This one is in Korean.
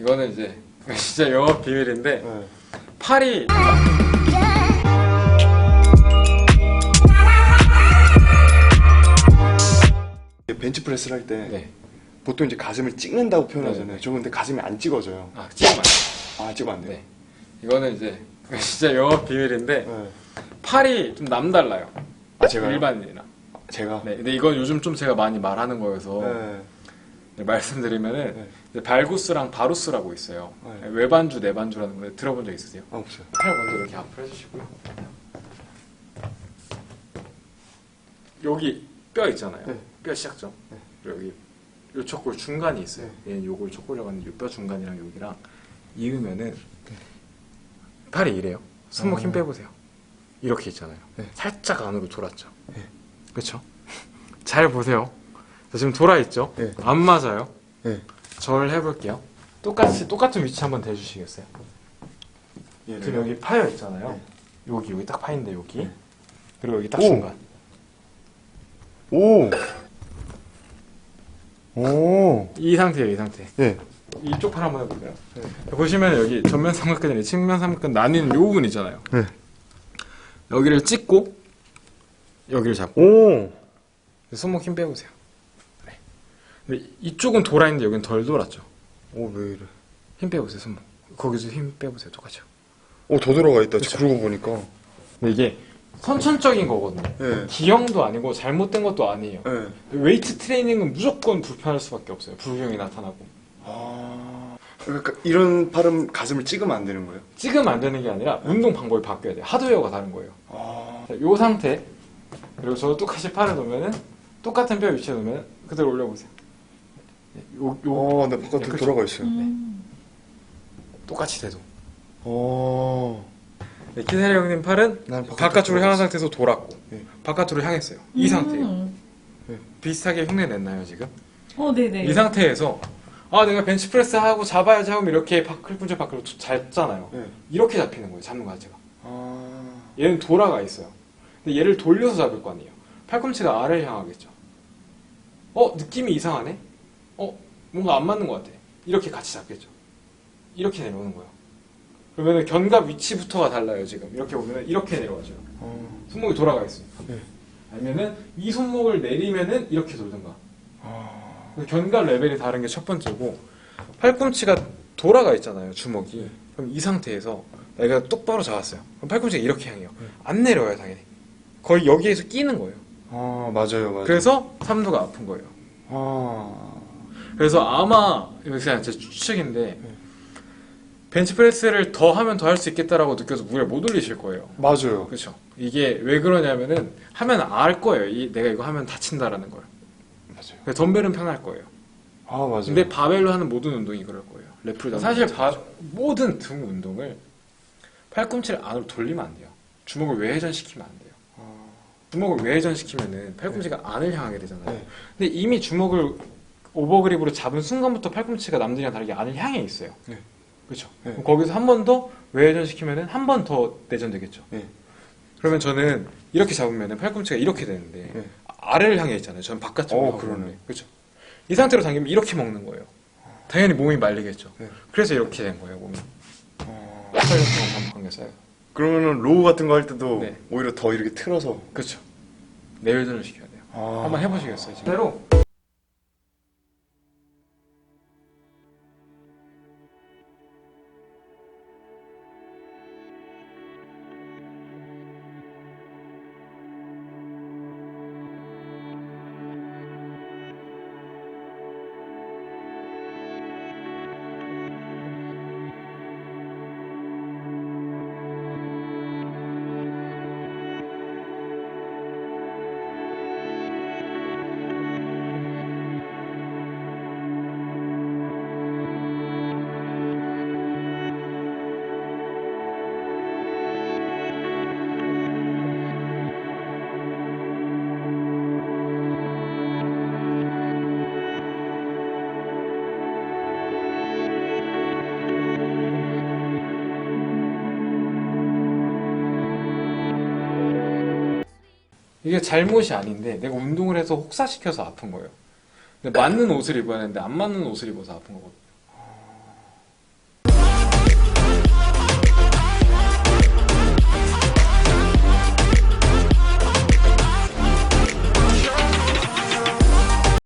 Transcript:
이거는 이제 진짜 영업 비밀인데 네. 팔이 벤치프레스를 할 때 네. 보통 이제 가슴을 찍는다고 표현하잖아요. 네, 네. 저 근데 가슴이 안 찍어져요. 아 찍으면 안 돼요. 아 찍으면 안 돼요. 네. 이거는 이제 진짜 영업 비밀인데 네. 팔이 좀 남달라요. 아 제가 일반인이랑. 제가 네. 근데 이건 요즘 좀 제가 많이 말하는 거여서 네. 네, 말씀드리면은 네. 발구스랑 바루스라고 있어요. 네. 외반주, 내반주라는 건데 들어본 적 있으세요? 아 없어요. 팔 먼저 이렇게 앞으로 해주시고요. 여기 뼈 있잖아요. 네. 뼈 시작점. 네. 그리고 여기 요 척골 중간이 있어요. 얘는 요걸 척골이라고 하는데 요뼈 중간이랑 여기랑 이으면은 팔이 이래요. 손목 힘 어. 빼보세요. 이렇게 있잖아요. 네. 살짝 안으로 돌았죠. 네. 그렇죠? 잘 보세요. 자, 지금 돌아 있죠? 네. 안 맞아요. 네. 절 해볼게요. 똑같이 똑같은 위치 한번 대주시겠어요? 얘를 지금 여기 파여 있잖아요. 네. 여기 여기 딱 파인데 여기 네. 그리고 여기 딱 오. 중간. 오. 오. 이 상태예요, 이 상태. 예. 이쪽 팔 한번 해볼까요? 네. 보시면 여기 전면 삼각근이랑 측면 삼각근 나뉘는 요 부분 있잖아요. 네. 여기를 찍고 여기를 잡고 오. 손목 힘 빼보세요. 네. 근데 이쪽은 돌아 있는데 여기는 덜 돌았죠. 오 왜 이래? 힘 빼보세요, 손목. 거기서 힘 빼보세요, 똑같이요. 오 더 들어가 있다. 그쵸. 그러고 보니까. 근데 이게 선천적인 거거든요. 예. 기형도 아니고 잘못된 것도 아니에요. 예. 웨이트 트레이닝은 무조건 불편할 수밖에 없어요. 불경이 나타나고. 아. 그러니까 이런 팔은 가슴을 찍으면 안 되는 거예요? 찍으면 안 되는 게 아니라 운동 방법이 바뀌어야 돼요. 하드웨어가 다른 거예요. 아. 자, 요 상태 그리고 저 똑같이 팔을 놓으면은 똑같은 뼈 위치에 놓으면 그대로 올려보세요. 네, 요, 요 어, 나 바깥으로 네, 그렇죠. 돌아가 있어요. 똑같이 돼도. 어. 네, 키사리 형님 팔은 난 바깥으로 바깥으로 향한 상태에서 돌았고 네. 바깥으로 향했어요. 이 상태예요. 음. 비슷하게 흉내 냈나요 지금? 어, 네네. 이 상태에서 아 내가 벤치프레스 하고 잡아야지 하고 이렇게 팔꿈치 밖으로 잡잖아요. 네. 이렇게 잡히는 거예요. 잡는 과제가. 아. 얘는 돌아가 있어요. 근데 얘를 돌려서 잡을 거 아니에요. 팔꿈치가 아래를 향하겠죠. 어 느낌이 이상하네. 어 뭔가 안 맞는 것 같아. 이렇게 같이 잡겠죠. 이렇게 내려오는 거예요. 그러면 견갑 위치부터가 달라요. 지금 이렇게 보면 이렇게 내려가죠. 어. 손목이 돌아가 있으니까. 네. 아니면은 이 손목을 내리면은 이렇게 돌든가. 아. 견갑 레벨이 다른 게 첫 번째고 팔꿈치가 돌아가 있잖아요 주먹이 그럼 이 상태에서 내가 똑바로 잡았어요 그럼 팔꿈치가 이렇게 향해요 네. 안 내려와요 당연히 거의 여기에서 끼는 거예요 아, 맞아요, 맞아요. 그래서 삼두가 아픈 거예요 아. 그래서 아마 이거 그냥 제 추측인데 네. 벤치프레스를 더 하면 더 할 수 있겠다라고 느껴서 무게를 못 올리실 거예요 맞아요. 그렇죠 이게 왜 그러냐면은 하면 알 거예요 이, 내가 이거 하면 다친다라는 걸 맞아요. 그래서 덤벨은 편할 거예요 아, 맞아요. 근데 바벨로 하는 모든 운동이 그럴 거예요. 랩풀 사실 바- 모든 등 운동을 팔꿈치를 안으로 돌리면 안 돼요. 주먹을 외회전시키면 안 돼요. 아. 주먹을 외회전시키면은 팔꿈치가 안을 향하게 되잖아요. 네. 근데 이미 주먹을 오버그립으로 잡은 순간부터 팔꿈치가 남들이랑 다르게 안을 향해 있어요. 네. 그렇죠. 네. 거기서 한 번 더 외회전시키면은 한 번 더 내전되겠죠. 네. 그러면 저는 이렇게 잡으면은 팔꿈치가 이렇게 되는데 네. 아래를 향해 있잖아요. 저는 바깥쪽으로 어, 그러네. 그렇죠. 이 상태로 당기면 이렇게 먹는 거예요. 당연히 몸이 말리겠죠. 네. 그래서 이렇게 된 거예요, 몸이. 어. 활력성 반복한 게 쌓여. 그러면은 로우 같은 거 할 때도 네. 오히려 더 이렇게 틀어서 그렇죠. 내외전을 시켜야 돼요. 아. 한번 해보시겠어요, 지금? 대로. 이게 잘못이 아닌데 내가 운동을 해서 혹사시켜서 아픈 거예요. 근데 맞는 옷을 입어야 하는데 안 맞는 옷을 입어서 아픈 거거든요.